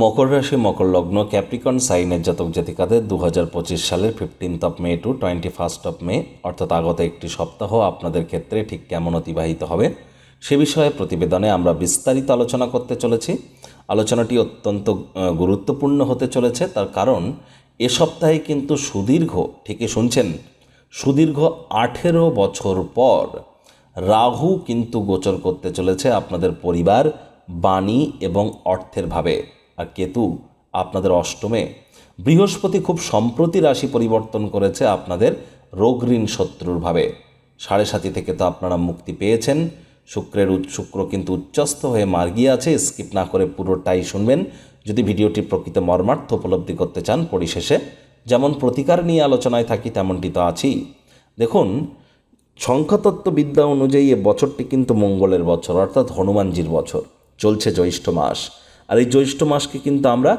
মকর রাশি, মকর লগ্ন ক্যাপ্রিকন সাইনের জাতক জাতিকাদের দু হাজার পঁচিশ সালের fifteenth of May to twenty first of May অর্থাৎ আগত একটি সপ্তাহ আপনাদের ক্ষেত্রে ঠিক কেমন অতিবাহিত হবে সে বিষয়ে প্রতিবেদনে আমরা বিস্তারিত আলোচনা করতে চলেছি। আলোচনাটি অত্যন্ত গুরুত্বপূর্ণ হতে চলেছে, তার কারণ এ সপ্তাহে কিন্তু সুদীর্ঘ, ঠিকই শুনছেন, সুদীর্ঘ আঠেরো বছর পর রাহু কিন্তু গোচর করতে চলেছে আপনাদের পরিবার, বাণী এবং অর্থের ভাবে। আর কেতু আপনাদের অষ্টমে। বৃহস্পতি খুব সম্প্রতি রাশি পরিবর্তন করেছে আপনাদের রোগ ঋণ শত্রুর ভাবে। সাড়ে সাতি থেকে তো আপনারা মুক্তি পেয়েছেন। শুক্রের শুক্র কিন্তু উচ্চস্থ হয়ে মার্গিয়ে আছে। স্কিপ না করে পুরোটাই শুনবেন। যদি ভিডিওটি প্রকৃত মর্মার্থ উপলব্ধি করতে চান পরিশেষে, যেমন প্রতিকার নিয়ে আলোচনায় থাকি, তেমনটি তো আছেই। দেখুন, সংখ্যাতত্ত্ববিদ্যা অনুযায়ী এ বছরটি কিন্তু মঙ্গলের বছর, অর্থাৎ হনুমানজির বছর। চলছে জ্যৈষ্ঠ মাস। আর এই জ্যৈষ্ঠ মাসকে কিন্তু আমরা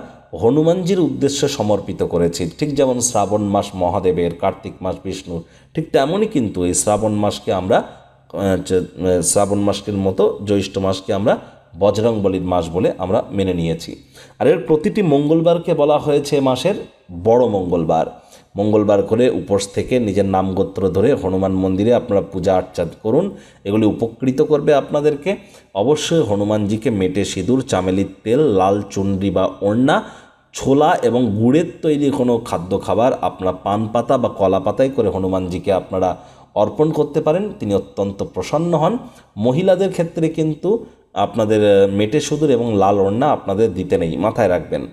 হনুমানজির উদ্দেশ্যে সমর্পিত করেছি। ঠিক যেমন শ্রাবণ মাস মহাদেবের, কার্তিক মাস বিষ্ণু ঠিক তেমনই কিন্তু এই শ্রাবণ মাসকে আমরা শ্রাবণ মাসকের মতো জ্যৈষ্ঠ মাসকে আমরা বজরং বলির মাস বলে আমরা মেনে নিয়েছি। আর এর প্রতিটি মঙ্গলবারকে বলা হয়েছে মাসের বড় মঙ্গলবার। মঙ্গলবার করে উপোস থেকে নিজের নাম গোত্র ধরে হনুমান মন্দিরে আপনারা পূজা আর্চা করুন। এগুলি উপকৃত করবে আপনাদেরকে। অবশ্যই হনুমানজিকে মেটে সিঁদুর, চামেলির তেল, লাল চুনরি বা ওড়না, ছোলা এবং গুড়ের তৈরি কোনো খাদ্য খাবার আপনারা পান পাতা বা কলা পাতায় করে হনুমানজিকে আপনারা অর্পণ করতে পারেন। তিনি অত্যন্ত প্রসন্ন হন। মহিলাদের ক্ষেত্রে কিন্তু আপনাদের মেটে সুদূর এবং লাল ওড়না আপনাদের দিতে নেই, মাথায় রাখবেন।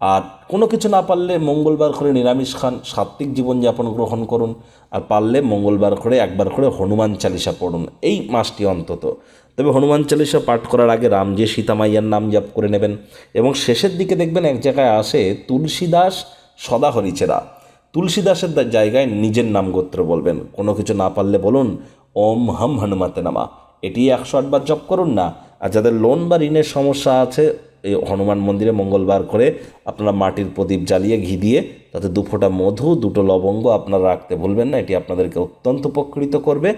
আর কোনো কিছু না পারলে মঙ্গলবার করে নিরামিষ খান, সাত্ত্বিক জীবনযাপন গ্রহণ করুন। আর পারলে মঙ্গলবার করে একবার করে হনুমান চালিসা পড়ুন। এই মাসটি অন্তত। তবে হনুমান চালিসা পাঠ করার আগে রামজি সীতামাইয়ার নাম জাপ করে নেবেন এবং শেষের দিকে দেখবেন এক জায়গায় আসে তুলসীদাস সদা হরিচেরা তুলসীদাসের জায়গায় নিজের নাম গোত্র বলবেন। কোনো কিছু না পারলে বলুন, ওম হম হনুমাতে নামা। এটি একশো আটবার জপ করুন না। আর যাদের লোন বা ঋণের সমস্যা আছে এই হনুমান মন্দিরে মঙ্গলবার করে আপনারা মাটির প্রদীপ জ্বালিয়ে ঘি দিয়ে তাতে দু ফোঁটা মধু, দুটো লবঙ্গ আপনারা রাখতে ভুলবেন না, এটি আপনাদেরকে অত্যন্ত উপকৃত করবে।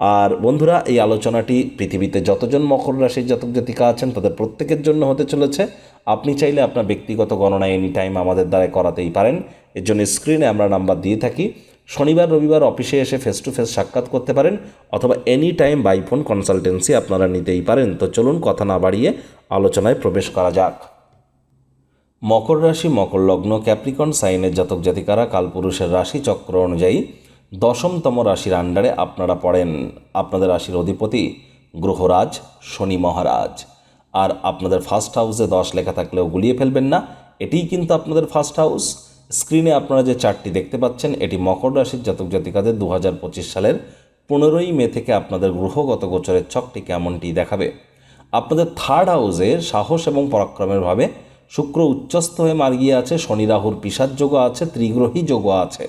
আর বন্ধুরা, এই আলোচনাটি পৃথিবীতে যতজন মকর রাশির জাতক জাতিকা আছেন, তাদের প্রত্যেকের জন্য হতে চলেছে। আপনি চাইলে আপনার ব্যক্তিগত গণনা এনি টাইম আমাদের দ্বারা করাতেই পারেন। এর জন্য স্ক্রিনে আমরা নাম্বার দিয়ে থাকি। শনিবার, রবিবার অফিসে এসে ফেস টু ফেস সাক্ষাৎ করতে পারেন অথবা any time by phone consultancy আপনারা নিতেই পারেন। তো চলুন কথা না বাড়িয়ে আলোচনায় প্রবেশ করা যাক। মকর রাশি, মকর লগ্ন ক্যাপ্রিকন সাইনের জাতক জাতিকারা কালপুরুষের রাশি চক্র অনুযায়ী দশমতম রাশির আন্ডারে আপনারা পড়েন। আপনাদের রাশির অধিপতি গ্রহরাজ, শনি মহারাজ। আর আপনাদের ফার্স্ট হাউসে দশ লেখা থাকলেও গুলিয়ে ফেলবেন না। এটিই কিন্তু আপনাদের ফার্স্ট হাউস স্ক্রিনে আপনারা যে চারটি দেখতে পাচ্ছেন, এটি মকর রাশির জাতক জাতিকাদের দু হাজার পঁচিশ সালের পনেরোই মে থেকে আপনাদের গ্রহগত গোচরের ছকটি কেমনটি দেখাবে? আপনাদের থার্ড হাউসে সাহস এবং পরাক্রমের ভাবে শুক্র উচ্চস্থ হয়ে মার্গিয়ে আছে, শনি রাহুর পিসার যোগ আছে, ত্রিগ্রহী যোগ আছে।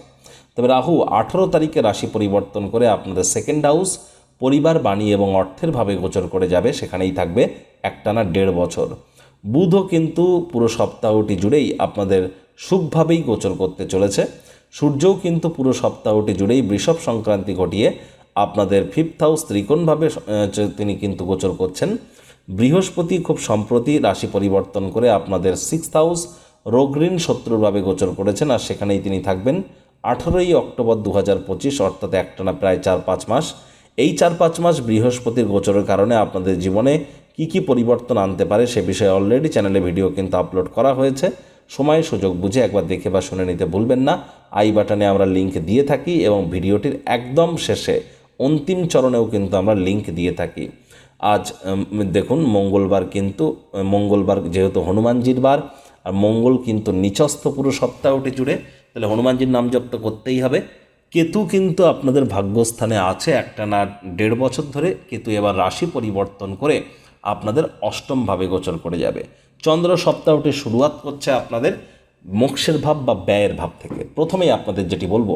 তবে রাহু আঠেরো তারিখে রাশি পরিবর্তন করে আপনাদের সেকেন্ড হাউস পরিবার, বাণী এবং অর্থের ভাবে গোচর করে যাবে, সেখানেই থাকবে একটানা দেড় বছর। বুধও কিন্তু পুরো সপ্তাহটি জুড়েই আপনাদের সুখভাবেই গোচর করতে চলেছে। সূর্যও কিন্তু পুরো সপ্তাহটি জুড়েই বৃষভ সংক্রান্তি ঘটিয়ে আপনাদের ফিফথ হাউস ত্রিকোণভাবে তিনি কিন্তু গোচর করছেন। বৃহস্পতি খুব সম্প্রতি রাশি পরিবর্তন করে আপনাদের সিক্সথ হাউস রোগঋণ শত্রুরভাবে গোচর করেছেন আর সেখানেই তিনি থাকবেন। আঠেরোই অক্টোবর দু হাজার পঁচিশ, অর্থাৎ একটানা প্রায় চার পাঁচ মাস। এই চার পাঁচ মাস বৃহস্পতির গোচরের কারণে আপনাদের জীবনে কি কি পরিবর্তন আনতে পারে সে বিষয়ে অলরেডি চ্যানেলে ভিডিও কিন্তু আপলোড করা হয়েছে। সময় সুযোগ বুঝে একবার দেখে বা শুনে নিতে ভুলবেন না। আই বাটনে আমরা লিংক দিয়ে থাকি এবং ভিডিওটির একদম শেষে, অন্তিম চরণেও কিন্তু আমরা লিংক দিয়ে থাকি। আজ দেখুন, মঙ্গলবার কিন্তু, মঙ্গলবার যেহেতু হনুমানজির বার, আর মঙ্গল কিন্তু নিচস্থ পুরো সপ্তাহটি জুড়ে, তাহলে হনুমানজির নাম জপ তো করতেই হবে। কেতু কিন্তু আপনাদের ভাগ্যস্থানে আছে একটা না দেড় বছর ধরে, কেতু এবার রাশি পরিবর্তন করে আপনাদের অষ্টমভাবে গোচর করে যাবে। চন্দ্র সপ্তাহটি শুরুয়াত করছে আপনাদের মোক্ষের ভাব বা ব্যয়ের ভাব থেকে। প্রথমেই আপনাদের যেটি বলব,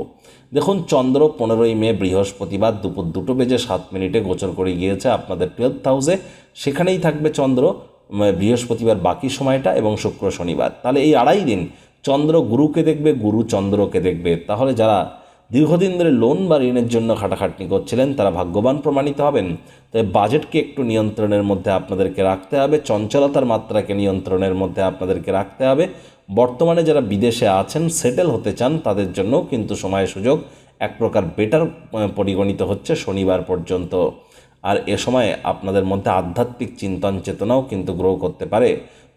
দেখুন চন্দ্র পনেরোই মে বৃহস্পতিবার দুপুর দুটো বেজে সাত মিনিটে গোচর করে গিয়েছে আপনাদের টুয়েলভ হাউসে সেখানেই থাকবে চন্দ্র বৃহস্পতিবার বাকি সময়টা এবং শুক্র শনিবার। তাহলে এই আড়াই দিন চন্দ্র গুরুকে দেখবে, গুরু চন্দ্রকে দেখবে। তাহলে যারা দীর্ঘদিন ধরে লোন বা ঋণের জন্য খাটাখাটনি করছিলেন, তারা ভাগ্যবান প্রমাণিত হবেন। তাই বাজেটকে একটু নিয়ন্ত্রণের মধ্যে আপনাদেরকে রাখতে হবে, চঞ্চলতার মাত্রাকে নিয়ন্ত্রণের মধ্যে আপনাদেরকে রাখতে হবে। বর্তমানে যারা বিদেশে আছেন সেটেল হতে চান, তাদের জন্য কিন্তু সময় সুযোগ এক প্রকার বেটার পরিগণিত হচ্ছে শনিবার পর্যন্ত। আর এ সময় আপনাদের মধ্যে আধ্যাত্মিক চিন্তন চেতনাও কিন্তু গ্রো করতে পারে।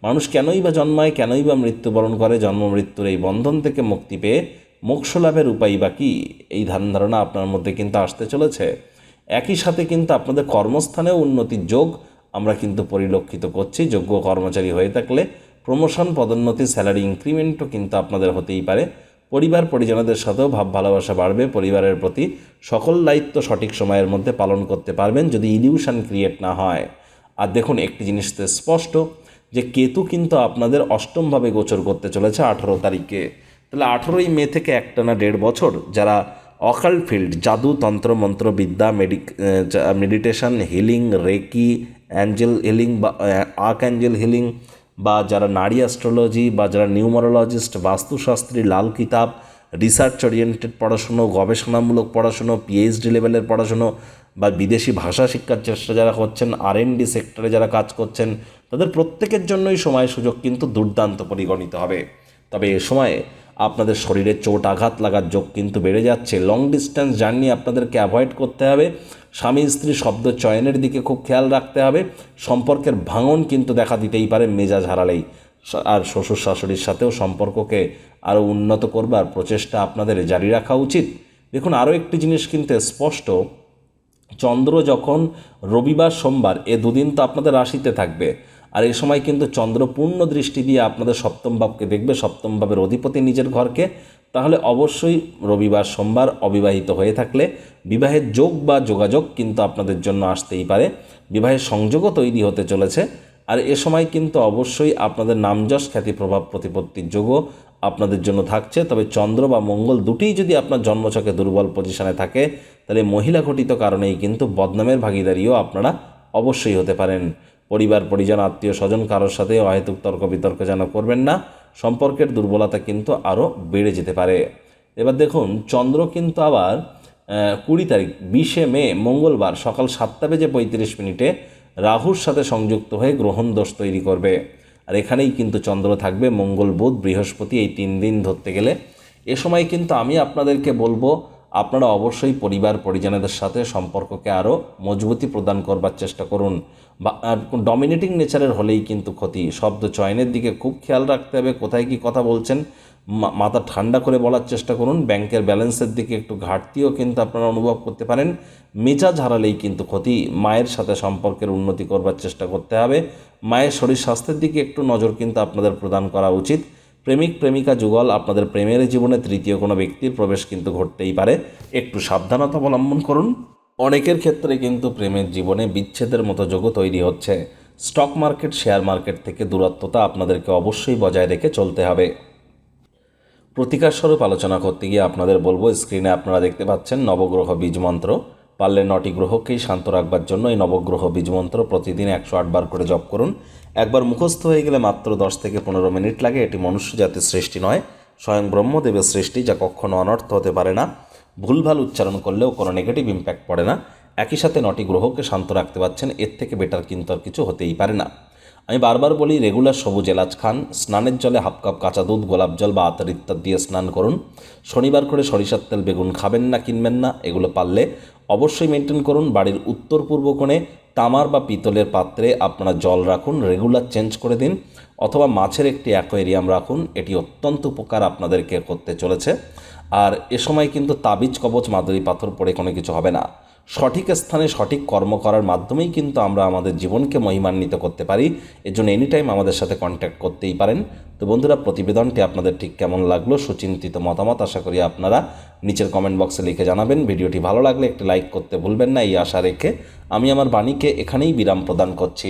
মানুষ কেনই বা জন্মায়, কেনই বা মৃত্যুবরণ করে, জন্ম মৃত্যুর এই বন্ধন থেকে মুক্তি পেয়ে মোক্ষ লাভের উপায় বা কী? এই ধ্যান ধারণা আপনার মধ্যে কিন্তু আসতে চলেছে। একই সাথে কিন্তু আপনাদের কর্মস্থানেও উন্নতির যোগ আমরা কিন্তু পরিলক্ষিত করছি। যোগ্য কর্মচারী হয়ে থাকলে প্রমোশন পদোন্নতি স্যালারি ইনক্রিমেন্টও কিন্তু আপনাদের হতেই পারে। পরিবার, পরিজনদের সাথেও ভাব ভালোবাসা বাড়বে। পরিবারের প্রতি সকল দায়িত্ব সঠিক সময়ের মধ্যে পালন করতে পারবেন যদি ইলিউশন ক্রিয়েট না হয়। আর দেখুন, একটি জিনিস স্পষ্ট যে কেতু কিন্তু আপনাদের অষ্টমভাবে গোচর করতে চলেছে আঠেরো তারিখে। তাহলে আঠেরোই মে থেকে একটা না দেড় বছর যারা অকাল ফিল্ড, জাদু তন্ত্র মন্ত্র বিদ্যা medic meditation, healing, reiki, angel healing বা আর্ক অ্যাঞ্জেল হিলিং বা যারা নারী অ্যাস্ট্রোলজি বা যারা নিউমারোলজিস্ট, বাস্তুশাস্ত্রী, লাল কিতাব, রিসার্চ ওরিয়েন্টেড পড়াশুনো, গবেষণামূলক পড়াশুনো পিএইচডি লেভেলের পড়াশুনো বা বিদেশি ভাষা শিক্ষার চেষ্টা যারা করছেন আর ডি সেক্টরে যারা কাজ করছেন, তাদের প্রত্যেকের জন্যই সময় সুযোগ কিন্তু দুর্দান্ত পরিগণিত হবে। তবে এ সময়ে আপনাদের শরীরে চোট আঘাত লাগার যোগ কিন্তু বেড়ে যাচ্ছে। লং ডিস্টেন্স জার্নি আপনাদেরকে অ্যাভয়েড করতে হবে। স্বামী স্ত্রী শব্দ চয়নের দিকে খুব খেয়াল রাখতে হবে। সম্পর্কের ভাঙন কিন্তু দেখা দিতেই পারে মেজাজ হারালেই। আর শ্বশুর শাশুড়ির সাথেও সম্পর্ককে আরও উন্নত করবার প্রচেষ্টা আপনাদের জারি রাখা উচিত। দেখুন আরও একটি জিনিস কিন্তু স্পষ্ট। চন্দ্র যখন রবিবার, সোমবার, এ দুদিন তো আপনাদের রাশিতে থাকবে। আর এই সময় কিন্তু চন্দ্র পূর্ণ দৃষ্টি দিয়ে আপনাদের সপ্তম ভাবকে দেখবে, সপ্তম ভাবের অধিপতি নিজের ঘরকে। তাহলে অবশ্যই রবিবার সোমবার অবিবাহিত হয়ে থাকলে বিবাহের যোগ বা যোগাযোগ কিন্তু আপনাদের জন্য আসতেই পারে। বিবাহের সংযোগও তৈরি হতে চলেছে। আর এ সময় কিন্তু অবশ্যই আপনাদের নামযশ খ্যাতি প্রভাব প্রতিপত্তির যোগও আপনাদের জন্য থাকছে। তবে চন্দ্র বা মঙ্গল দুটিই যদি আপনার জন্মছকে দুর্বল পজিশনে থাকে, তাহলে মহিলা ঘটিত কারণেই কিন্তু বদনামের ভাগিদারিও আপনারা অবশ্যই হতে পারেন। পরিবার, পরিজন, আত্মীয় স্বজন কারোর সাথে অহেতুক তর্ক বিতর্ক যেন করবেন না, সম্পর্কের দুর্বলতা কিন্তু আরও বেড়ে যেতে পারে। এবার দেখুন, চন্দ্র কিন্তু আবার কুড়ি তারিখ, বিশে মে, মঙ্গলবার সকাল সাতটা বেজে পঁয়ত্রিশ মিনিটে রাহুর সাথে সংযুক্ত হয়ে গ্রহণ দোষ তৈরি করবে। আর এখানেই কিন্তু চন্দ্র থাকবে মঙ্গল, বুধ, বৃহস্পতি এই তিন দিন ধরতে গেলে। এ সময় কিন্তু আমি আপনাদেরকে বলব আপনারা অবশ্যই পরিবার পরিজনদের সাথে সম্পর্ককে আরও মজবুতি প্রদান করবার চেষ্টা করুন। বা ডমিনেটিং নেচারের হলেই কিন্তু ক্ষতি। শব্দ চয়নের দিকে খুব খেয়াল রাখতে হবে। কোথায় কি কথা বলছেন মাথা ঠান্ডা করে বলার চেষ্টা করুন। ব্যাংকের ব্যালেন্সের দিকে একটু ঘাটতিও কিন্তু আপনারা অনুভব করতে পারেন। মেজাজ হারালেই কিন্তু ক্ষতি। মায়ের সাথে সম্পর্কের উন্নতি করবার চেষ্টা করতে হবে। মায়ের শরীর স্বাস্থ্যের দিকে একটু নজর কিন্তু আপনাদের প্রদান করা উচিত। প্রেমিক, প্রেমিকা যুগল আপনাদের প্রেমের জীবনে তৃতীয় কোনো ব্যক্তির প্রবেশ কিন্তু ঘটতেই পারে। একটু সাবধানতা অবলম্বন করুন। অনেকের ক্ষেত্রে কিন্তু প্রেমের জীবনে বিচ্ছেদের মতো যোগও তৈরি হচ্ছে। স্টক মার্কেট, শেয়ার মার্কেট থেকে দূরত্বতা আপনাদেরকে অবশ্যই বজায় রেখে চলতে হবে। প্রতিকার স্বরূপ আলোচনা করতে গিয়ে আপনাদের বলব, স্ক্রিনে আপনারা দেখতে পাচ্ছেন নবগ্রহ বীজ মন্ত্র। পারলে নটি গ্রহকেই শান্ত রাখবার জন্য এই নবগ্রহ বীজমন্ত্র প্রতিদিন একশো আটবার করে জপ করুন। একবার মুখস্থ হয়ে গেলে মাত্র দশ থেকে পনেরো মিনিট লাগে। এটি মনুষ্য জাতির সৃষ্টি নয়, স্বয়ং ব্রহ্মদেবের সৃষ্টি যা কখনো অনর্থ হতে পারে না। ভুলভাল উচ্চারণ করলেও কোনো নেগেটিভ ইম্প্যাক্ট পড়ে না। একই সাথে নটি গ্রহকে শান্ত রাখতে পারছেন, এর থেকে বেটার কিন্তু আর কিছু হতেই পারে না। আমি বারবার বলি রেগুলার সবুজ এলাচ খান, স্নানের জলে হাফ কাপ কাঁচা দুধ, গোলাপ জল বা আতর ইত্যাদি দিয়ে স্নান করুন। শনিবার করে সরিষার তেল, বেগুন খাবেন না, কিনবেন না, এগুলো পারলে অবশ্যই মেনটেন করুন। বাড়ির উত্তর পূর্ব কোণে তামার বা পিতলের পাত্রে আপনারা জল রাখুন রেগুলার চেঞ্জ করে দিন, অথবা মাছের একটি অ্যাকোয়ারিয়াম রাখুন, এটি অত্যন্ত উপকার আপনাদেরকে করতে চলেছে। আর এ সময় কিন্তু তাবিজ, কবচ, মাদুরি, পাথর পড়ে কোনো কিছু হবে না। সঠিক স্থানে সঠিক কর্ম করার মাধ্যমেই কিন্তু আমরা আমাদের জীবনকে মহিমান্বিত করতে পারি। এর জন্য এনি টাইম আমাদের সাথে কন্ট্যাক্ট করতেই পারেন। তো বন্ধুরা, প্রতিবেদনটি আপনাদের ঠিক কেমন লাগল, সুচিন্তিত মতামত আশা করি আপনারা নিচের কমেন্ট বক্সে লিখে জানাবেন। ভিডিওটি ভালো লাগলে একটি লাইক করতে ভুলবেন না, এই আশা রেখে আমি আমার বাণীকে এখানেই বিরাম প্রদান করছি।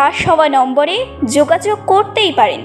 ফ্লাশ হওয়া নম্বরে যোগাযোগ করতেই পারেন।